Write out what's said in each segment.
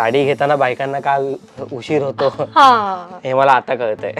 साडी घेताना बायकांना का उशीर होतो? हा. हे मला आता कळतंय.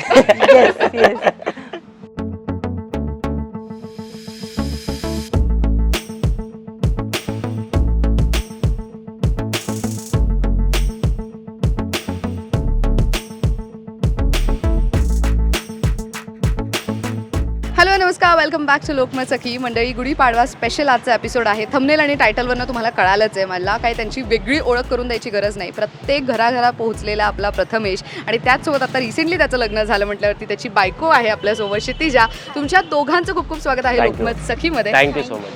Welcome back to Lokmat Sakhi. मंडळी गुढीपाडवा स्पेशल आजचा एपिसोड आहे. थंबनेल आणि टायटलवरनं तुम्हाला कळालंच आहे. मला काही त्यांची वेगळी ओळख करून द्यायची गरज नाही. प्रत्येक घराघरा पोहोचलेला आपला प्रथमेश आणि त्याचसोबत आता रिसेंटली त्याचं लग्न झालं म्हटल्यावरती त्याची बायको आहे आपल्यासोबत क्षितिजा. तुमच्या दोघांचं खूप खूप स्वागत आहे. लोकमत सखीमध्ये.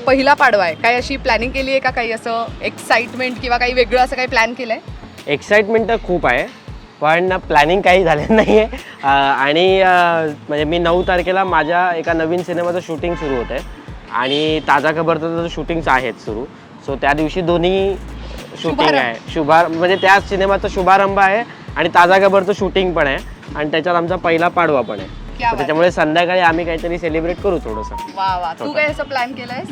पहिला पाडवा आहे. काय अशी प्लॅनिंग केली आहे का? काही असं एक्साइटमेंट किंवा काही वेगळं असं काही प्लॅन केलंय? एक्साइटमेंट तर खूप आहे. पण प्लॅनिंग काही झालं नाही आहे आणि म्हणजे मी नऊ तारखेला माझ्या एका नवीन सिनेमाचं शूटिंग सुरू होतं आहे आणि ताजा खबरचं तर शूटिंगचं आहेच सुरू. सो त्या दिवशी दोन्ही शूटिंग. आहे. शुभा म्हणजे त्या सिनेमाचा शुभारंभ आहे आणि ताजा खबरचं शूटिंग पण आहे. आणि त्याच्यात आमचा पहिला पाडवा पण आहे. त्याच्यामुळे संध्याकाळी आम्ही काहीतरी सेलिब्रेट करू थोडंसं. वा वा. तू काय असं प्लॅन केलंयस?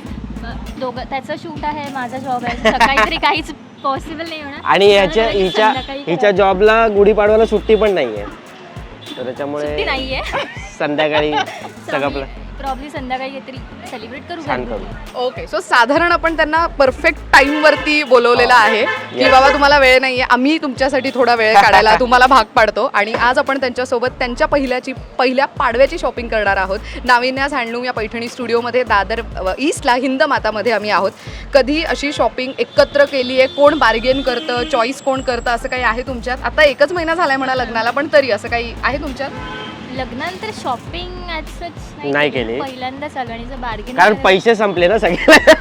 दोघं त्याचं शूट आहे माझा जॉब आहे. सकाळी तरी काहीच पॉसिबल नाही होणार. आणि ह्याच्या म्हणून हिच्या संध्याकाळी हिच्या जॉबला गुढीपाडवाला सुट्टी पण नाही आहे तर सुट्टी त्याच्यामुळे नाहीये. संध्याकाळी सगळं आपलं प्रॉब्ली संध्याकाळी काहीतरी सेलिब्रेट करू छान घरी. करू. ओके सो साधारण आपण त्यांना परफेक्ट टाइम वरती बोलवलेलं आहे. की Yes. बाबा तुम्हाला वेळ नाहीये आम्ही तुमच्यासाठी थोडा वेळ काढायला तुम्हाला भाग पाडतो. आणि आज आपण त्यांच्यासोबत त्यांच्या पहिल्याची पहिल्या पाडव्याची शॉपिंग करणार आहोत. नाविन्यास हँडलूम या पैठणी स्टुडिओमध्ये दादर अ, ईस्टला हिंद मातामध्ये आम्ही आहोत. कधी अशी शॉपिंग एकत्र केली आहे? कोण बार्गेन करतं? चॉईस कोण करतं? असं काही आहे तुमच्यात? आता एकच महिना झालाय म्हणा लग्नाला पण तरी असं काही आहे तुमच्यात? लग्नानंतर शॉपिंग नाही केली. पहिल्यांदा सगळ्यांचं बार्गेन कारण पैसे संपले ना सगळे.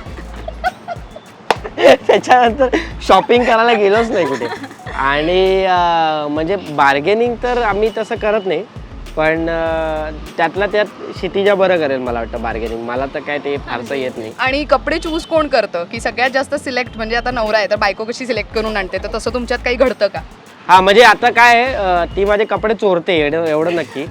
त्याच्यानंतर शॉपिंग करायला गेलोच नाही कुठे. आणि अं, म्हणजे बार्गेनिंग तर आम्ही तसं करत नाही. पण अं, त्यातल्या त्यात क्षितिजा बरं करेल मला वाटतं बार्गेनिंग मला तर काय ते फारसं येत नाही. आणि कपडे चूज कोण करतं? की सगळ्यात जास्त सिलेक्ट म्हणजे आता नवरा आहे तर बायको कशी सिलेक्ट करून आणते? तर तसं तुमच्यात काही घडतं का? हा म्हणजे आता काय अं, ती माझे कपडे चोरते एवढं एवढं नक्की.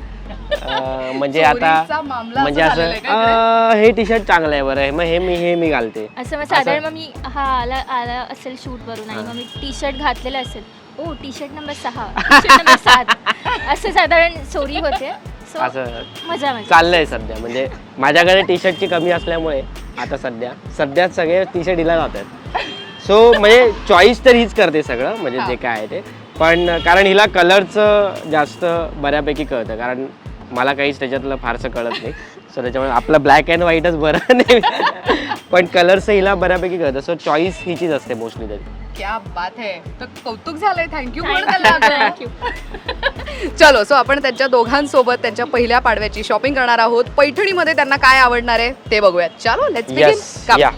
अं, म्हणजे आता चोरीचा मामला म्हणजे असं असं झालेलं आहे का इकडे? अं, हे टी शर्ट चांगलं आहे बरं मग हे मी हे मी घालते. असं मग साधारण मग मी हा आला आला असेल शूट वरून आणि मग मी टी शर्ट घातलेलं असेल. ओ टी शर्ट नंबर सहा टी शर्ट नंबर सात. असं साधारण चोरी होते. सो असं. मजा मजा. चाललंय सध्या म्हणजे माझ्याकडे टी शर्टची कमी असल्यामुळे आता सध्या सध्या सगळे टी शर्ट हिला जातात. सो म्हणजे चॉईस तर हीच करते सगळं म्हणजे जे काय आहे ते. पण कारण हिला कलरचं जास्त बऱ्यापैकी कळतं कारण मला काहीच त्याच्यातलं फारसं कळत नाही. सो त्याच्यामुळे आपलं ब्लॅक अँड व्हाईटच बरं नाही. पण कलरचं हिला बऱ्यापैकी कळतं. सो चॉईस हिचीच असते मोस्टली तरी. क्या बात है. तर कौतुक झालंय. Thank you you. चलो सो आपण त्यांच्या दोघांसोबत त्यांच्या पहिल्या पाडव्याची शॉपिंग करणार आहोत. पैठणीमध्ये त्यांना काय आवडणार आहे ते बघूयात. चलो लेट्स या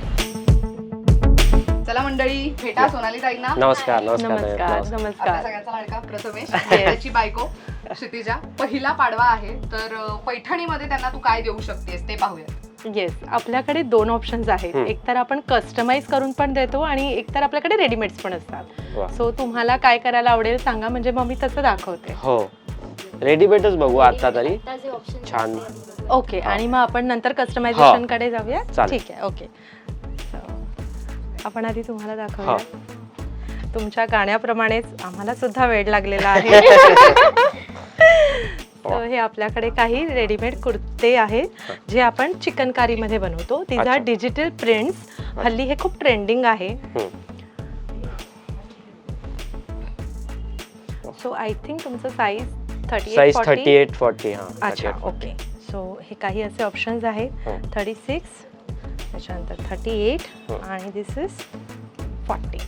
चला मंडळी भेटा सोनाली ताईंना. नमस्कार नमस्कार नमस्कार आपल्या नमस्कार. सगळ्यांचा लाडका प्रथमेश त्याची बायको क्षितिजा. पहिला पाडवा आहे तर अं, पैठणीमध्ये त्यांना तू काय देऊ शकतेस ते पाहूयात. येस आपल्याकडे दोन ऑप्शन्स आहेत. हम्म. एक तर आपण कस्टमाइज करून पण देतो आणि एक तर आपल्याकडे रेडीमेड्स पण वा. असतात सो तुम्हाला काय करायला आवडेल सांगा म्हणजे मग मी तसं दाखवते. हो. रेडीमेडच बघू आता तरी. आता जे options छान. ओके आणि मग आपण नंतर कस्टमायझेशनकडे जाऊया चालेल. ठीक आहे ओके आपण आधी तुम्हाला दाखवूया. तुमच्या गाण्याप्रमाणेच आम्हाला सुद्धा वेळ लागलेला आहे. तर हे आपल्याकडे काही रेडीमेड कुर्ते आहेत जे आपण चिकनकारी मध्ये बनवतो तिचा. डिजिटल प्रिंट्स हल्ली हे खूप ट्रेंडिंग आहे. सो आय थिंक तुमचं size thirty size thirty eight forty हां अच्छा ओके सो हे काही असे ऑप्शन्स आहेत. थर्टी सिक्स त्याच्यानंतर थर्टी एट. आणि दिस इज फॉर्टी.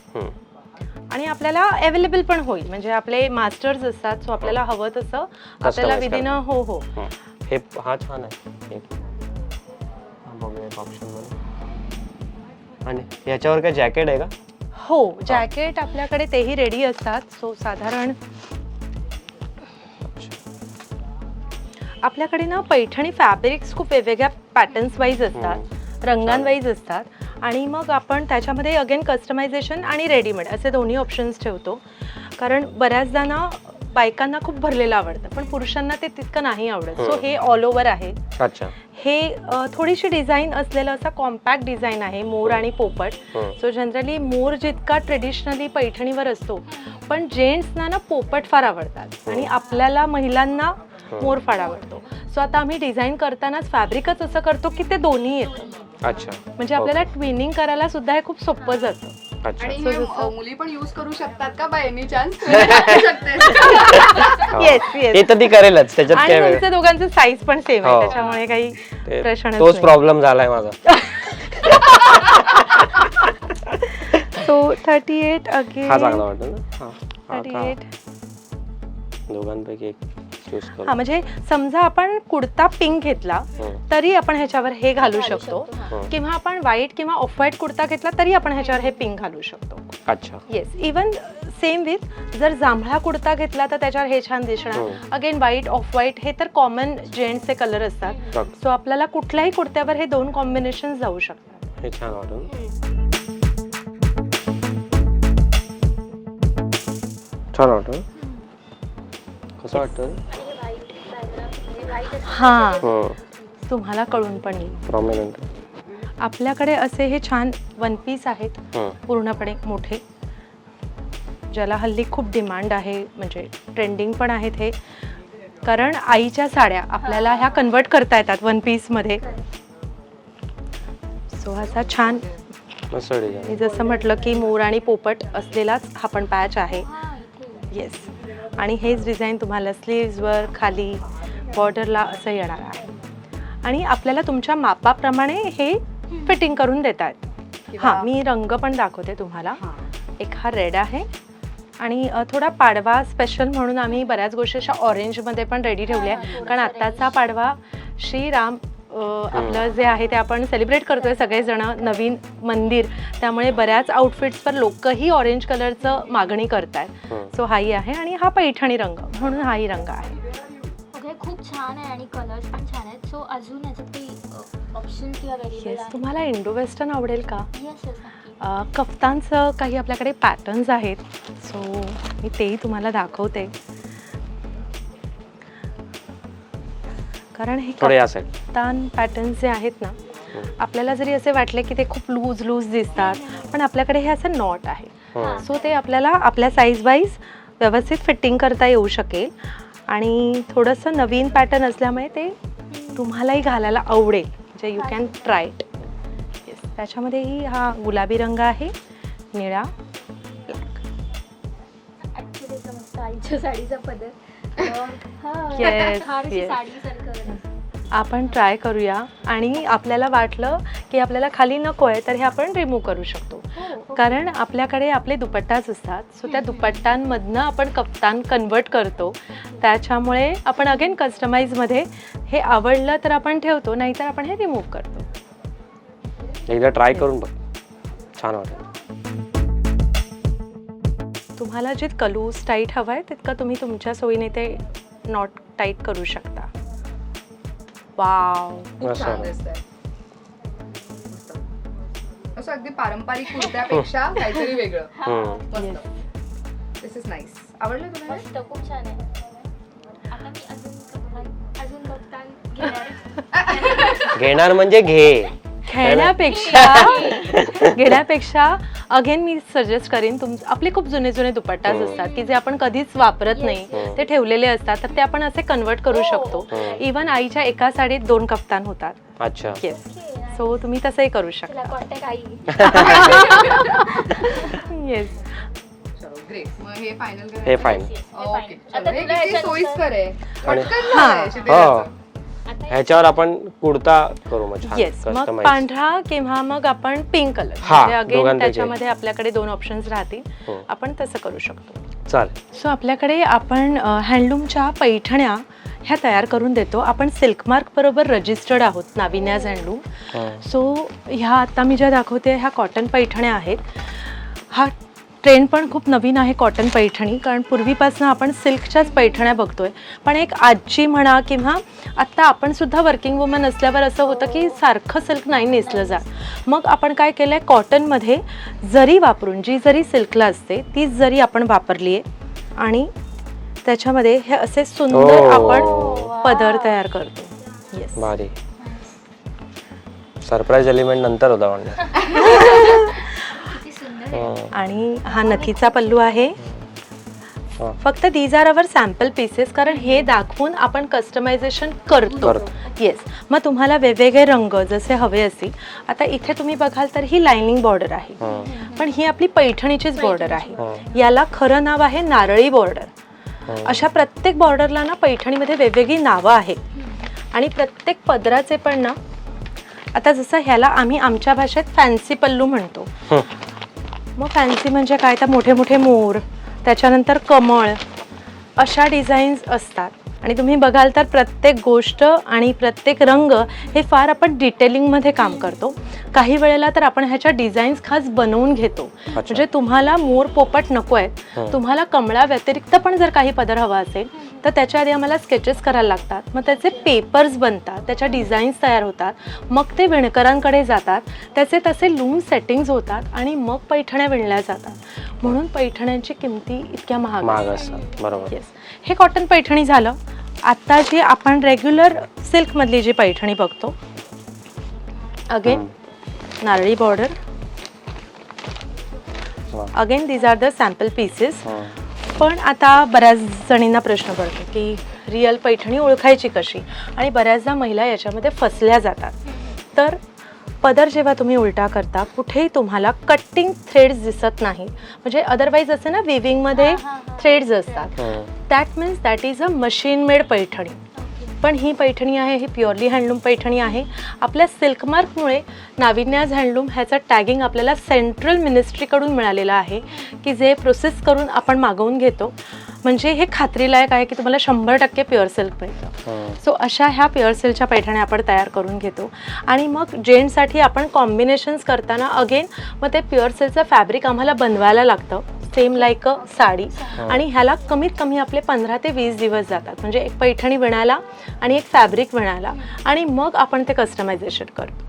आणि आपल्याला अवेलेबल पण होईल. म्हणजे आपले मास्टर्स असतात सो आपल्याला हवं तसं आपल्याला विदिन. हो हो. हे. हा छान आहे. आणि याच्यावर काय जॅकेट आहे का? हो जॅकेट आपल्याकडे तेही रेडी असतात. सो साधारण आपल्याकडे ना पैठणी फॅब्रिक्स खूप वेगवेगळ्या पॅटर्न्स वाईज असतात. रंगांवाईज असतात आणि मग आपण त्याच्यामध्ये अगेन कस्टमायझेशन आणि रेडीमेड असे दोन्ही ऑप्शन्स ठेवतो. कारण बऱ्याचदा ना बायकांना खूप भरलेलं आवडतं पण पुरुषांना ते तितकं नाही आवडत. सो हे ऑल ओव्हर आहे. अच्छा. हे थोडीशी डिझाईन असलेलं असा कॉम्पॅक्ट डिझाईन आहे मोर आणि पोपट. सो जनरली मोर जितका ट्रेडिशनली पैठणीवर असतो पण जेंट्सना ना पोपट फार आवडतात. आणि आपल्याला महिलांना मोर फार आवडतो. सो आता आम्ही डिझाईन करतानाच फॅब्रिकच असं करतो की ते दोन्ही येतं. अच्छा. म्हणजे आपल्याला ट्विनिंग करायला सुद्धा हे खूप सोपं जातं. अच्छा. आणि So जसं- अ, मुली पण युज करू शकतात का बाय एनी चान्स शकते. हो. येस येस हे तर ती करेलच त्याच्यात आणि काय वेळ तुमचं दोघांचं साईज पण सेम आहे हो. त्याच्यामुळे काही ते- प्रश्नच तोच. प्रॉब्लेम झालाय माझा. सो थर्टी एट अगेन हा चांगला वाटतो ना? हा, हा थर्टी का? एट दोघांपैकी एक. हा म्हणजे समजा आपण कुर्ता पिंक घेतला. तरी आपण ह्याच्यावर हे घालू शकतो. किंवा आपण व्हाईट किंवा ऑफ व्हाईट कुर्ता घेतला तरी आपण ह्याच्यावर हे पिंक घालू शकतो. अच्छा. येस इवन सेम विथ जर जांभळा कुर्ता घेतला तर त्याच्यावर हे छान दिसणार. अगेन व्हाईट ऑफ व्हाईट हे तर कॉमन जेंट्सचे कलर असतात. सो आपल्याला कुठल्याही कुर्त्यावर हे दोन कॉम्बिनेशन जाऊ शकतात. हे? छान वाटतं कसं वाटतं हां. तुम्हाला कळून पण येईल. प्रॉमिनंट आपल्याकडे असे हे छान वन पीस आहेत पूर्णपणे मोठे. ज्याला हल्ली खूप डिमांड आहे म्हणजे ट्रेंडिंग पण आहेत हे. कारण आईच्या साड्या आपल्याला ह्या कन्वर्ट करता येतात वन पीसमध्ये सो असा छान मी जसं म्हटलं की मोर आणि पोपट असलेलाच हा पण पॅच आहे. येस आणि हेच डिझाईन तुम्हाला स्लीव्जवर खाली बॉर्डरला असं येणार आहे. आणि आपल्याला तुमच्या मापाप्रमाणे हे फिटिंग करून देतात हां मी रंग पण दाखवते तुम्हाला. एक हा रेड आहे. आणि थोडा पाडवा स्पेशल म्हणून आम्ही बऱ्याच गोष्टी अशा ऑरेंजमध्ये पण रेडी ठेवल्या कारण आत्ताचा पाडवा श्रीराम आपलं जे आहे ते आपण सेलिब्रेट करतोय सगळेजण नवीन मंदिर. त्यामुळे बऱ्याच आउटफिट्सवर लोकही ऑरेंज कलरचं मागणी करतायत. सो हाही आहे आणि हा पैठणी रंग म्हणून हाही रंग आहे. ओके खूप छान आहे आणि कलर्स पण छान आहेत. सो अजून याच्यात काही ऑप्शन किंवा तुम्हाला इंडो वेस्टर्न आवडेल का? येस येस कफ्तांचं काही आपल्याकडे पॅटर्न्स आहेत. सो मी तेही तुम्हाला दाखवते. कारण हे थोडे या साईड कफ्तान पॅटर्न्स जे आहेत ना आपल्याला जरी असे वाटले की ते खूप लूज लूज दिसतात पण आपल्याकडे हे असं नॉट आहे. सो ते आपल्याला आपल्या साईज वाईज व्यवस्थित फिटिंग करता येऊ शकेल आणि थोडंसं नवीन पॅटर्न असल्यामुळे ते तुम्हालाही घालायला आवडेल म्हणजे you can try it yes त्याच्यामध्येही हा गुलाबी रंग आहे निळा आईच्या साडीचा पदर. हा Yes, yes. आपण ट्राय करूया. आणि आपल्याला वाटलं की आपल्याला खाली नको आहे तर हे आपण रिमूव्ह करू शकतो. हो कारण आपल्याकडे आपले दुपट्टाच असतात. सो त्या दुपट्टांमधनं आपण कप्तान कन्वर्ट करतो. त्याच्यामुळे आपण अगेन कस्टमाइजमध्ये हे आवडलं तर आपण ठेवतो नाहीतर आपण हे रिमूव्ह करतो. एकदा ट्राय करून बघ. छान वाटेल. तुम्हाला जितकं लूज टाईट हवं आहे तितकं तुम्ही तुमच्या सोयीने ते नॉट टाईट करू शकता. वाव. छान. दिसतंय. असं अगदी पारंपरिक कुर्त्यापेक्षा काहीतरी वेगळं. हम्म. मस्त. दिस इज नाईस आवडलं तुला हे? मस्त खूप छान आहे. आता मी अजून अजून बघताल घेणार घेणार म्हणजे घे. खेळण्यापेक्षा घेण्यापेक्षा अगेन मी सजेस्ट करेन तुम आपले खूप जुने जुने दुपट्टाच हम्म. असतात की जे आपण कधीच वापरत नाही हम्म. ते ठेवलेले असतात तर ते आपण असे कन्वर्ट करू हो. शकतो. इवन आईच्या एका साडीत दोन कप्तान होतात. अच्छा. येस सो तुम्ही तसंही करू शकता. येस चलो ग्रेट मग हे फायनल हे ओके हे सोयीस्कर आहे? ह्याच्यावर आपण कुर्ता करू छान येस मग. पांढरा किंवा मग आपण पिंक कलर हा, म्हणजे अगेन दोघांपैकी. त्याच्यामध्ये आपल्याकडे दोन ऑप्शन्स राहतील हो. आपण तसं करू शकतो चालेल सो आपल्याकडे आपण अ, हँडलूमच्या पैठण्या ह्या तयार करून देतो आपण सिल्कमार्क बरोबर रजिस्टर्ड आहोत नाविन्याज हँडलूम हा. सो ह्या आता मी ज्या दाखवते ह्या कॉटन पैठण्या आहेत हा ट्रेंड पण खूप नवीन आहे कॉटन पैठणी कारण पूर्वीपासून आपण सिल्कच्याच पैठण्या बघतोय. पण एक आजी म्हणा किंवा आत्ता आपण सुद्धा वर्किंग वुमन असल्यावर असं होतं की सारखं सिल्क नाही नेसलं जात. मग आपण काय केलं आहे कॉटनमध्ये जरी वापरून जी जरी सिल्कला असते तीच जरी आपण वापरली आहे आणि त्याच्यामध्ये हे असे सुंदर. आपण पदर तयार करतो. येस भारी. सरप्राईज एलिमेंट नंतर होता म्हणजे. आणि हा नथीचा पल्लू आहे हा. फक्त these are our sample pieces कारण हे दाखवून आपण कस्टमायझेशन करतो. येस मग तुम्हाला वेगवेगळे रंग जसे हवे असतील आता इथे तुम्ही बघाल तर ही लाइनिंग बॉर्डर आहे हं. पण ही आपली पैठणीचीच बॉर्डर आहे हं. याला खरं नाव आहे नारळी बॉर्डर हं. अशा प्रत्येक बॉर्डरला ना पैठणीमध्ये वेगवेगळी नावं आहेत आणि प्रत्येक पदराचे पण ना आता जसं ह्याला आम्ही आमच्या भाषेत फॅन्सी पल्लू म्हणतो हं. मग फॅन्सी म्हणजे काय? तर मोठे मोठे मोर त्याच्यानंतर कमळ अशा डिझाईन्स असतात. आणि तुम्ही बघाल तर प्रत्येक गोष्ट आणि प्रत्येक रंग हे फार आपण डिटेलिंगमध्ये काम करतो. काही वेळेला तर आपण ह्याच्या डिझाईन्स खास बनवून घेतो. म्हणजे तुम्हाला मोर पोपट नको आहेत. तुम्हाला कमळा व्यतिरिक्त पण जर काही पदर हवा असेल तर त्याच्या आधी आम्हाला स्केचेस करायला लागतात. मग त्याचे पेपर्स बनतात त्याच्या डिझाईन्स तयार होतात. मग ते विणकरांकडे जातात त्याचे तसे लूम सेटिंग्ज होतात आणि मग पैठण्या विणल्या जातात. म्हणून पैठण्यांची किमती इतक्या महाग असतात. बरोबर. येस हे कॉटन पैठणी झालं. आता जी आपण रेग्युलर सिल्कमधली जी पैठणी बघतो again Narali border. Again these are the sample pieces. पण आता बऱ्याच जणींना प्रश्न पडतो की रिअल पैठणी ओळखायची कशी? आणि बऱ्याचदा महिला याच्यामध्ये फसल्या जातात. तर पदर जेव्हा तुम्ही उलटा करता कुठेही तुम्हाला कटिंग थ्रेड्स दिसत नाही. म्हणजे अदरवाईज असं ना विविंगमध्ये थ्रेड्स असतात. That means that is a machine made Paithani. पण ही पैठणी आहे ही प्युअरली हँडलूम पैठणी आहे. आपल्या सिल्कमार्कमुळे नाविन्याज हँडलूम ह्याचं टॅगिंग आपल्याला सेंट्रल मिनिस्ट्रीकडून मिळालेलं आहे की जे प्रोसेस करून आपण मागवून घेतो. म्हणजे हे खात्रीलायक आहे की तुम्हाला शंभर टक्के प्युअर सिल्क मिळतं. सो अशा ह्या प्युअर सिल्कच्या पैठण्या आपण तयार करून घेतो. आणि मग जेंट्ससाठी आपण कॉम्बिनेशन्स करताना अगेन मग ते प्युअर सिल्कचं फॅब्रिक आम्हाला बनवायला लागतं. Same like a sari. आणि ह्याला कमीत कमी आपले पंधरा ते वीस दिवस जातात. म्हणजे एक पैठणी विणायला आणि एक फॅब्रिक विणायला. आणि मग आपण ते कस्टमायझेशन करतो.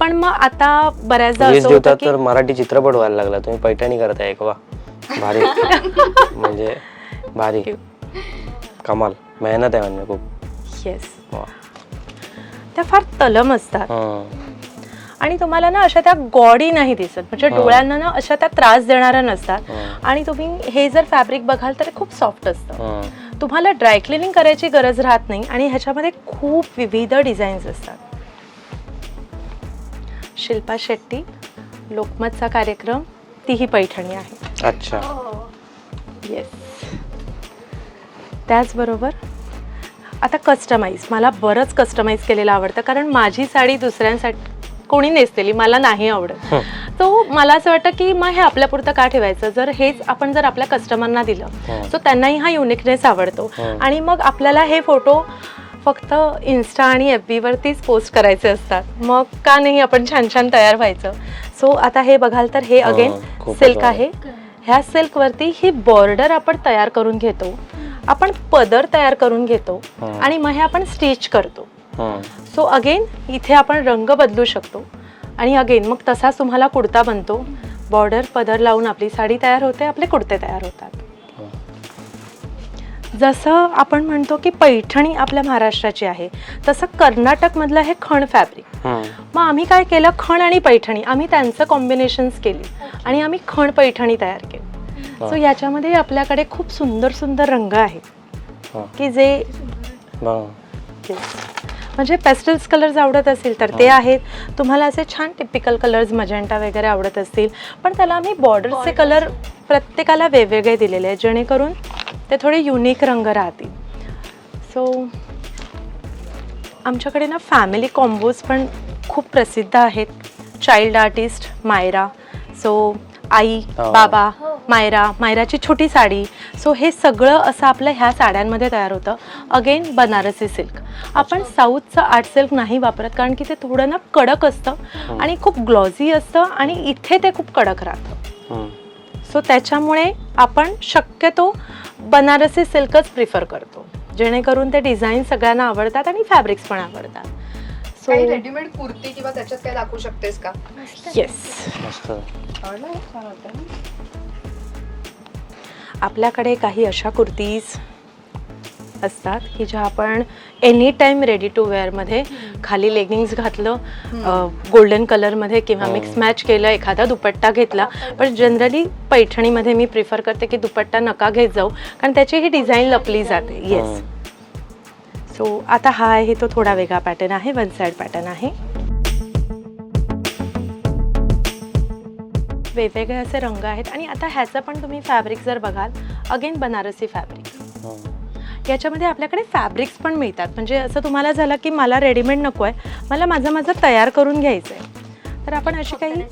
पण मग आता बऱ्याचदा असं होतं की तर मराठी चित्रपट व्हायला लागला. तुम्ही पैठणी करताय एक वा. भारी. म्हणजे भारी. कमाल. मेहनत आहे म्हणजे खूप. येस वा. त्या फार तलम असतात. आणि तुम्हाला ना अशा त्या गॉडी नाही दिसत. म्हणजे हा. डोळ्यांना ना अशा त्या त्रास देणाऱ्या नसतात. हं. आणि तुम्ही हे जर फॅब्रिक बघाल तर खूप सॉफ्ट असतं. हं. तुम्हाला ड्राय क्लिनिंग करायची गरज राहत नाही आणि ह्याच्यामध्ये खूप विविध डिझाईन्स असतात. शिल्पा शेट्टी लोकमतचा कार्यक्रम तीही पैठणी आहे. अच्छा. येस त्याचबरोबर आता कस्टमाइज मला बरंच कस्टमाइज केलेलं आवडतं कारण माझी साडी दुसऱ्यांसाठी कोणी नेसलेली मला नाही आवडत तो मला असं वाटतं की मग हे आपल्यापुरतं का ठेवायचं जर हेच आपण जर आपल्या कस्टमरना दिलं. सो त्यांनाही हा युनिकनेस आवडतो. आणि मग आपल्याला हे फोटो फक्त इन्स्टा आणि एफ बीवरतीच पोस्ट करायचे असतात मग का नाही आपण छान छान तयार व्हायचं सो आता हे बघाल तर हे अगेन सिल्क. आहे ह्या सिल्कवरती ही बॉर्डर आपण तयार करून घेतो आपण पदर तयार करून घेतो. आणि मग हे आपण स्टिच करतो. सो अगेन इथे आपण रंग बदलू शकतो. आणि अगेन मग तसाच तुम्हाला कुर्ता बनतो. बॉर्डर पदर लावून आपली साडी तयार होते आपले कुर्ते तयार होतात. जसं आपण म्हणतो की पैठणी आपल्या महाराष्ट्राची आहे तसं कर्नाटकमधलं हे खण फॅब्रिक. मग आम्ही काय केलं? खण आणि पैठणी. आम्ही त्यांचं कॉम्बिनेशन्स केली. आणि आम्ही खण पैठणी तयार केली. सो याच्यामध्ये आपल्याकडे खूप सुंदर सुंदर रंग आहेत. की जे. म्हणजे पेस्टल्स कलर्स आवडत असतील तर ते आहेत. तुम्हाला असे छान टिपिकल कलर्स मजेंटा वगैरे आवडत असतील. पण त्याला आम्ही बॉर्डरचे कलर प्रत्येकाला वेगवेगळे दिलेले आहेत. जेणेकरून ते थोडे युनिक रंग राहतील. सो आमच्याकडे ना फॅमिली कॉम्बोज पण खूप प्रसिद्ध आहेत. चाइल्ड आर्टिस्ट मायरा सो आई हो. बाबा मायरा मायराची छोटी साडी. सो हे सगळं असं आपलं ह्या साड्यांमध्ये तयार होतं. अगेन बनारसी सिल्क आपण साऊथचं आर्ट सिल्क नाही वापरत कारण की ते थोडं ना कडक असतं आणि खूप ग्लॉझी असतं आणि इथे ते खूप कडक राहतं. सो त्याच्यामुळे आपण शक्यतो बनारसी सिल्कच प्रिफर करतो. जेणेकरून ते डिझाईन सगळ्यांना आवडतात आणि फॅब्रिक्स पण आवडतात. सो काही रेडीमेड कुर्ती किंवा त्याच्यात काय दाखवू शकतेस का? येस मस्त? आपल्याकडे काही अशा कुर्तीज असतात की ज्या आपण एनी टाईम रेडी टू वेअरमध्ये खाली लेगिंग्स घातलं गोल्डन कलरमध्ये किंवा मिक्स मॅच केलं एखादा दुपट्टा घेतला. पण जनरली पैठणीमध्ये मी प्रिफर करते की दुपट्टा नका घेत जाऊ कारण त्याची ही डिझाईन लपली जाते. येस सो आता हा आहे तो थोडा वेगळा पॅटर्न आहे वन साईड पॅटर्न आहे. वेगवेगळे असे रंग आहेत आणि आता ह्याचं पण तुम्ही फॅब्रिक जर बघाल अगेन बनारसी फॅब्रिक याच्यामध्ये आपल्याकडे फॅब्रिक्स पण मिळतात. म्हणजे असं तुम्हाला झालं की मला रेडीमेड नको आहे मला माझं माझं तयार करून घ्यायचं आहे तर आपण अशी काही.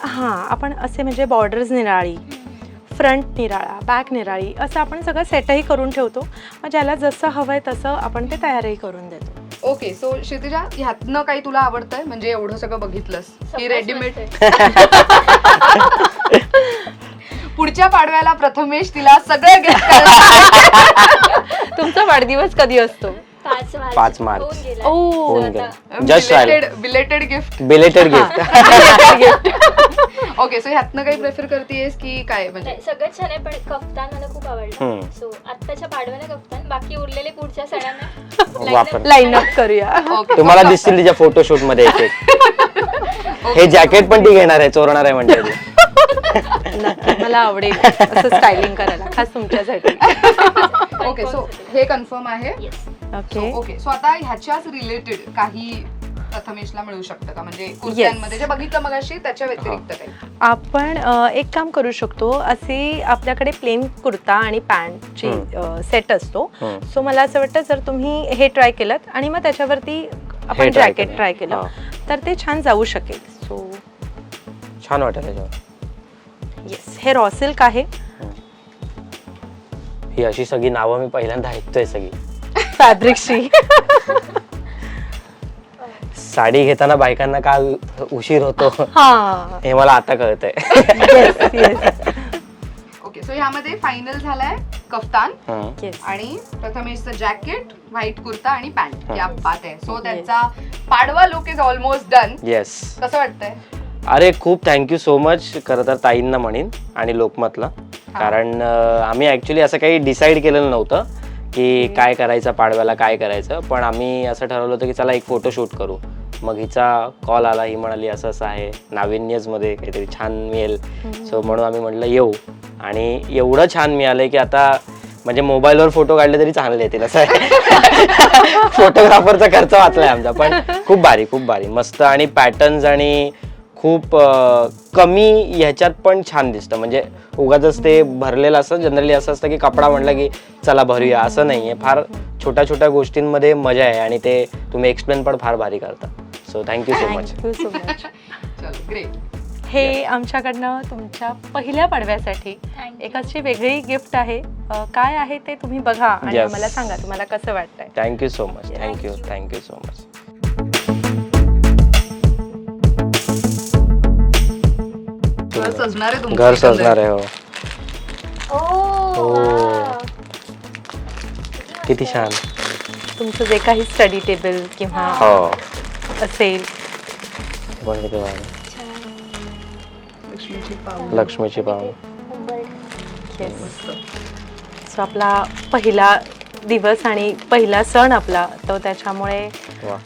हां आपण असे म्हणजे बॉर्डर्स निराळी फ्रंट निराळा बॅक निराळी असं आपण सगळं सेटही करून ठेवतो. मग ज्याला जसं हवं आहे तसं आपण ते तयारही करून देतो. ओके सो क्षितिजा ह्यातनं काही तुला आवडतंय? म्हणजे एवढं सगळं बघितलंस. की रेडीमेड. पुढच्या पाडव्याला प्रथमेश तिला सगळं गिफ्ट तुमचा वाढदिवस कधी असतो? पाच मार्च. ओ. Belated gift belated gift okay so ह्यातनं काही प्रेफर करतेस की काय? म्हणजे नाही, सगळ्यात छान आहे पण कफ्तान मला खूप आवडलं. सो आत्ताच्या पाडव्याला कफ्तान बाकी उरलेले पुढच्या सणांना वापर. लाईन अप करूया. ओके तुम्हाला दिसतील तिच्या फोटोशूटमध्ये एक. एक हे जॅकेट पण ती घेणार आहे चोरणार आहे ती. नक्की मला आवडेल. असं स्टायलिंग करायला खास तुमच्यासाठी. ओके सो हे कन्फर्म आहे. येस ओके ओके सो आता ह्याच्याच रिलेटेड काही प्रथमेशला मिळू शकतं का? म्हणजे कुर्त्यांमध्ये जे बघितलं मगाशी त्याच्या व्यतिरिक्त काही. आपण अ, एक काम करू शकतो असे आपल्याकडे प्लेन कुर्ता आणि पॅन्टची सेट असतो. सो मला असं वाटतं जर तुम्ही हे ट्राय केलं आणि मग त्याच्यावरती आपण try जॅकेट केलं. ट्राय केलं हा. तर ते छान जाऊ शकेल. सो छान वाटेल त्याच्यावर येस हे रॉ सिल्क आहे. ही. अशी सगळी नावं मी पहिल्यांदा ऐकतोय सगळी. फॅब्रिकची साडी घेताना बायकांना का उ- उशीर होतो? हा. हे मला आता कळतंय. येस येस ओके सो ह्यामध्ये फायनल झालाय कफ्तान हम्म. येस आणि प्रथमेशचं जॅकेट व्हाईट कुर्ता आणि पॅन्ट या बात आहे. सो त्यांचा Padwa look is almost done yes कसं वाटतंय? अरे खूप थँक्यू सो मच खरं तर ताईंना म्हणेन आणि लोकमतला. कारण अं, आम्ही ॲक्च्युली असं काही डिसाईड केलेलं नव्हतं की काय करायचं पाडव्याला काय करायचं. पण आम्ही असं ठरवलं होतं की चला एक फोटो शूट करू. मग हिचा कॉल आला ही म्हणाली असं असं आहे. नाविन्यजमध्ये काहीतरी छान मिळेल. सो म्हणून आम्ही म्हटलं येऊ. आणि एवढं छान मिळालं की आता म्हणजे मोबाईलवर फोटो काढले तरी चांगले येतील असं आहे. फोटोग्राफरचा खर्च वाचलाय आमचा पण खूप भारी खूप भारी. मस्त आणि पॅटर्न्स आणि खूप कमी ह्याच्यात पण छान दिसतं. म्हणजे उगाच ते भरलेलं असतं जनरली असं असतं की कपडा म्हणला की चला भरूया. असं नाही आहे फार छोट्या छोट्या गोष्टींमध्ये मजा आहे आणि ते तुम्ही एक्सप्लेन पण फार भारी करता. So thank you so much thank you so much चलो ग्रेट हे आमच्याकडनं तुमच्या पहिल्या पडव्यासाठी एक अशी वेगळी गिफ्ट आहे. अ, काय आहे ते तुम्ही बघा आणि Yes. आम्हाला सांगा तुम्हाला कसं वाटतंय. Thank you so much thank you thank you so much घर सजणार आहे तुमचं घर एकंदरीत. सजणार आहे हो. ओ हो. किती छान. तुमचं जे काही स्टडी टेबल किंवा हो. असेल. पण किती भारी. लक्ष्मीची पाऊल लक्ष्मीची सो आपला पहिला दिवस आणि पहिला सण आपला तो त्याच्यामुळे वा.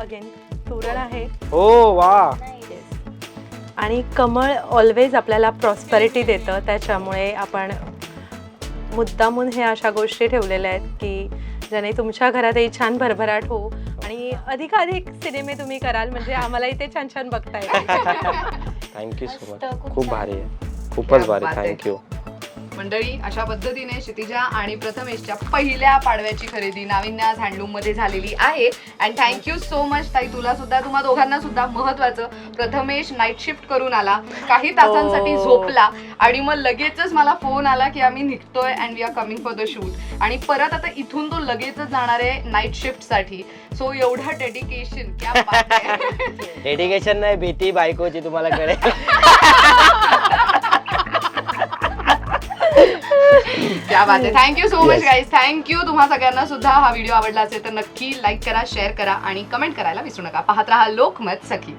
अगेन तोरण आहे. हो वा. आणि कमळ ऑलवेज आपल्याला प्रॉस्पेरिटी देतं त्याच्यामुळे आपण मुद्दामून हे अशा गोष्टी ठेवलेल्या आहेत की ज्याने तुमच्या घरातही छान भरभराट हो आणि अधिकाधिक सिनेमे तुम्ही कराल म्हणजे आम्हालाही ते छान छान बघता येईल थँक्यू सो मस्त, मच खूप खूप छान. भारी आहे. खूपच भारी. बात आहे. थँक्यू मंडळी अशा पद्धतीने क्षितिजा आणि प्रथमेशच्या पहिल्या पाडव्याची खरेदी नाविन्याज हँडलूममध्ये झालेली आहे. अँड थँक्यू सो मच ताई. तुला सुद्धा तुम्हा दोघांना सुद्धा महत्वाचं प्रथमेश नाईट शिफ्ट करून आला. काही तासांसाठी हो. झोपला आणि मग लगेचच मला फोन आला की आम्ही निघतोय and we are coming for the shoot आणि परत आता इथून तो लगेचच जाणार आहे नाईट शिफ्टसाठी. सो एवढं डेडिकेशन डेडिकेशन नाही भीती बायकोची तुम्हाला कळेल. क्या बात आहे thank you so much guys thank you तुम्हा सगळ्यांना सुद्धा हा व्हिडिओ आवडला असेल तर नक्की लाईक करा शेअर करा आणि कमेंट करायला विसरू नका. पाहत राहा लोकमत सखी.